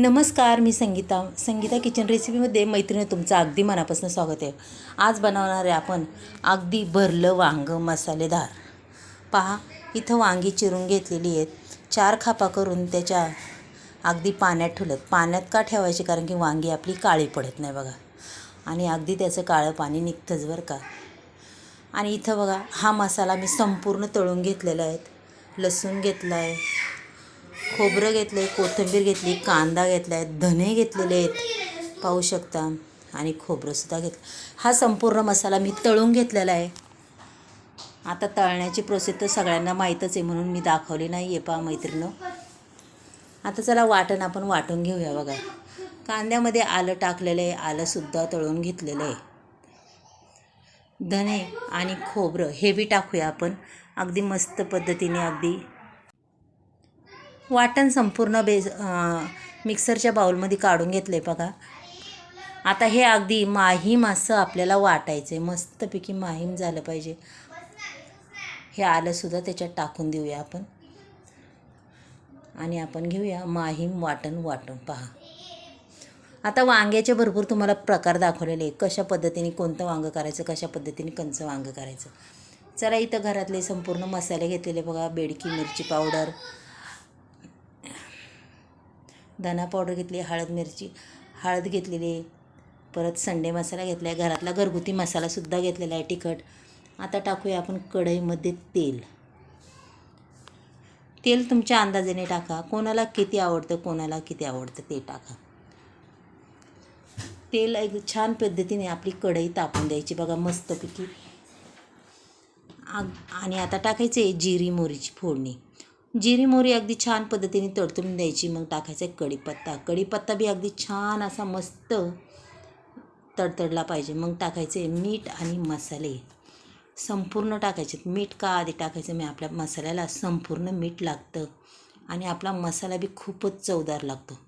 नमस्कार मी संगीता. संगीता किचन रेसिपीमध्ये मैत्रिणी तुमचं अगदी मनापासून स्वागत आहे. आज बनवणार आहे आपण अगदी भरलं वांगं मसालेदार. पहा इथं वांगी चिरून घेतलेली आहेत. चार खापा करून त्याच्या अगदी पाण्यात ठेवलं पाण्यात का ठेवायची? कारण की वांगी आपली काळी पडत नाही बघा. आणि अगदी त्याचं काळं पाणी निघतंच बरं का. आणि इथं बघा हा मसाला मी संपूर्ण तळून घेतलेला आहे. लसूण घेतला आहे खोबरं घेतलं आहे कोथिंबीर घेतली कांदा घेतला आहे धने घेतलेले आहेत. पाहू शकता. आणि खोबरंसुद्धा घेतलं. हा संपूर्ण मसाला मी तळून घेतलेला आहे. आता तळण्याची प्रोसेस तर सगळ्यांना माहीतच आहे म्हणून मी दाखवली नाही. आहे पहा मैत्रिणं आता चला वाटण आपण वाटून घेऊया बघा. कांद्यामध्ये आलं टाकलेलं आहे. आलंसुद्धा तळून घेतलेलं आहे. धने आणि खोबरं हे बी टाकूया आपण. अगदी मस्त पद्धतीने अगदी वाटण संपूर्ण बेस मिक्सरच्या बाउलमध्ये काढून घेतलं आहे बघा. आता हे अगदी माहीम असं आपल्याला वाटायचं आहे मस्तपैकी माहीम झालं पाहिजे. हे आलंसुद्धा त्याच्यात टाकून देऊया आपण. आणि आपण घेऊया माहीम वाटण वाटून पहा. आता वांग्याचे भरपूर तुम्हाला प्रकार दाखवलेले आहे कशा पद्धतीने कोणतं वांगं करायचं कशा पद्धतीने कंचं वांगं करायचं. चला इथं घरातले संपूर्ण मसाले घेतलेले बघा. बेडकी मिरची पावडर धना पावडर घेतली हळद मिरची हळद घेतलेली आहे परत संडे मसाला घेतला आहे घरातला घरगुती मसालासुद्धा घेतलेला आहे तिखट. आता टाकूया आपण कढईमध्ये तेल. तेल तुमच्या अंदाजाने टाका. कोणाला किती आवडतं कोणाला किती आवडतं ते टाका. तेल एक छान पद्धतीने आपली कढई तापून द्यायची. बघा मस्तपैकी. आग आणि आता टाकायचे जिरी मोहरीची फोडणी. जिरी मोहरी अगदी छान पद्धतीने तडतडून द्यायची मग टाकायचा आहे कढीपत्ता. कढीपत्ता बी अगदी छान असा मस्त तडतडला पाहिजे. मग टाकायचे मीठ आणि मसाले. संपूर्ण टाकायचे. मीठ का आधी टाकायचं? मी आपल्या मसाल्याला संपूर्ण मीठ लागतं. आणि आपला मसाला बी खूपच चवदार लागतो.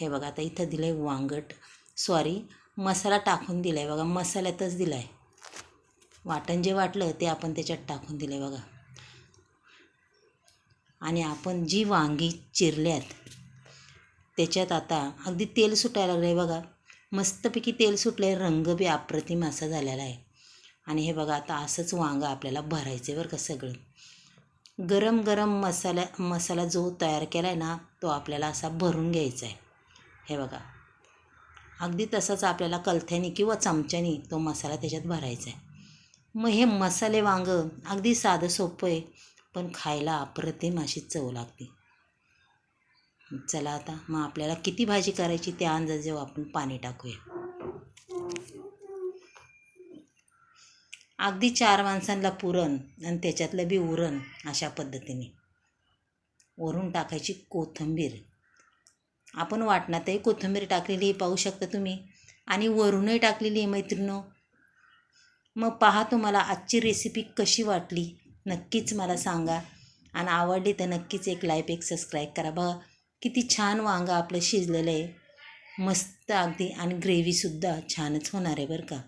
हे बघा आता इथं दिलं आहे वांगट. सॉरी मसाला टाकून दिला आहे बघा मसाल्यातच दिला आहे वाटण जे वाटलं ते आपण त्याच्यात टाकून दिलं आहे बघा. आणि आपण जी वांगी चिरल्यात त्याच्यात आता अगदी तेल सुटायला लागलं आहे बघा. मस्तपैकी तेल सुटलं आहे रंग बी अप्रतिम असा झालेला आहे. आणि हे बघा आता असंच वांगं आपल्याला भरायचं आहे बरं का सगळं. गरम गरम मसाला मसाला जो तयार केला आहे ना तो आपल्याला असा भरून घ्यायचा आहे हे बघा. अगदी तसंच आपल्याला कलथ्यानी किंवा चमच्यानी तो मसाला त्याच्यात भरायचा आहे मग हे मसाले वांगं अगदी साधं सोपं आहे. पण खायला अप्रतिम अशी चव लागते. चला आता मग आपल्याला किती भाजी करायची त्या अंदाजे आपण पाणी टाकूया. अगदी चार माणसांना पुरण आणि त्याच्यातलं बी उरण अशा पद्धतीने. वरून टाकायची कोथिंबीर. आपण वाटणातही कोथिंबीर टाकलेली पाहू शकता तुम्ही. आणि वरूनही टाकलेली आहे मैत्रिणो मग पहा तुम्हाला आजची रेसिपी कशी वाटली. नक्कीच मला सांगा. आणि आवडली तर नक्कीच एक लाईक एक सबस्क्राईब करा. बघा किती छान वांगं आपलं शिजलेलं आहे. मस्त अगदी. आणि ग्रेव्हीसुद्धा छानच होणार आहे बरं का.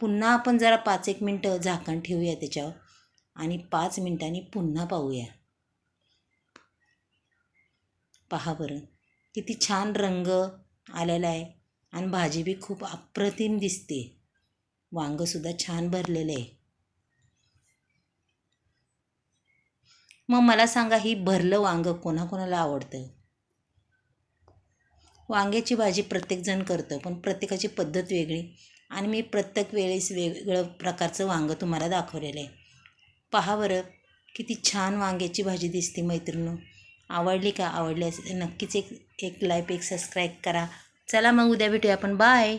पुन्हा आपण जरा पाच एक मिनटं झाकण ठेवूया त्याच्यावर. आणि पाच मिनटांनी पुन्हा पाहूया. पहा बरं. किती छान रंग आलेला आहे. आणि भाजी बी खूप अप्रतिम दिसते. वांगंसुद्धा छान भरलेलं आहे. मग मला सांगा ही भरलं वांगं कोणाकोणाला आवडतं वांग्याची भाजी प्रत्येकजण करतं पण प्रत्येकाची पद्धत वेगळी. आणि मी प्रत्येक वेळेस वेगवेगळं प्रकारचं वांगं तुम्हाला दाखवलेलं आहे. पहा बरं किती छान वांग्याची भाजी दिसते मैत्रिणी आवडली का? आवडली असेल नक्कीच एक एक लाईक एक सबस्क्राईब करा. चला मग उद्या भेटूया आपण. बाय